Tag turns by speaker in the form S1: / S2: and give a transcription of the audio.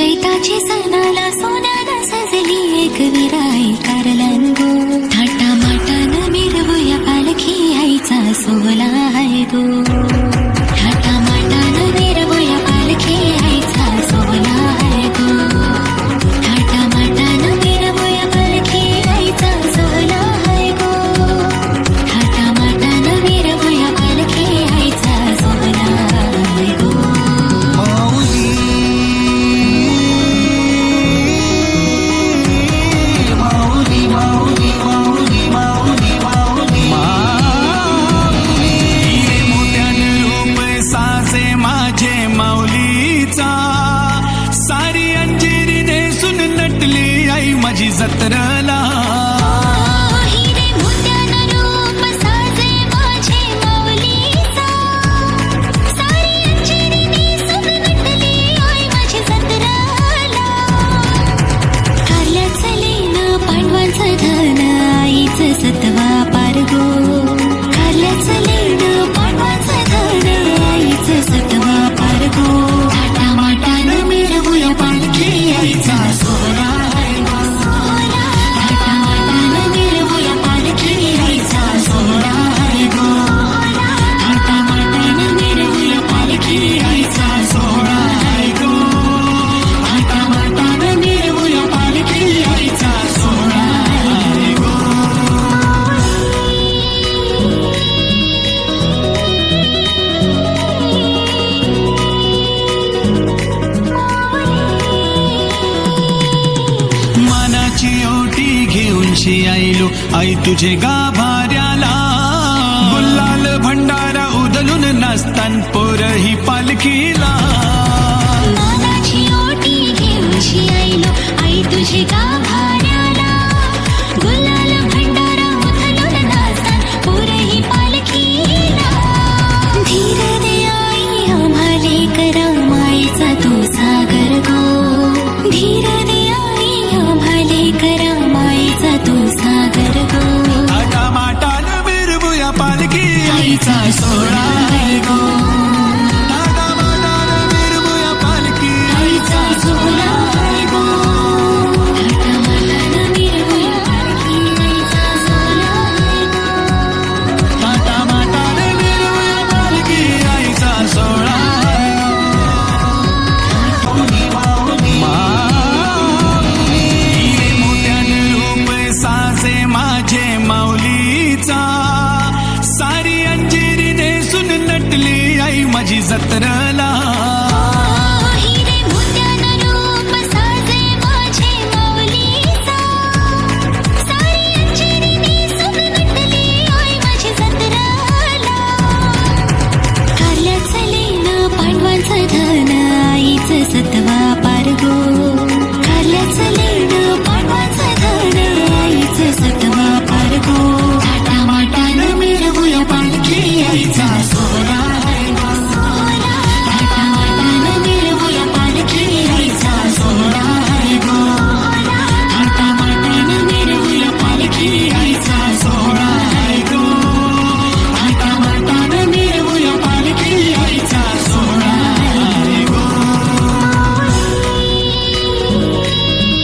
S1: రచయిత చేసిన माझे माऊलीचा. सारी अंजिरी नेसून नटली आई माझी जत्रला. कशी आईलो आई तुझे गाभाऱ्याला गुल्लाल भंडारा उदलून नसतान पोर ही पालखीला
S2: आईलो आई तुझे गाभाऱ्याला
S1: 独残 माऊलीचा. सारी अंजिरी नेसून नटली आई माझी जत्रला.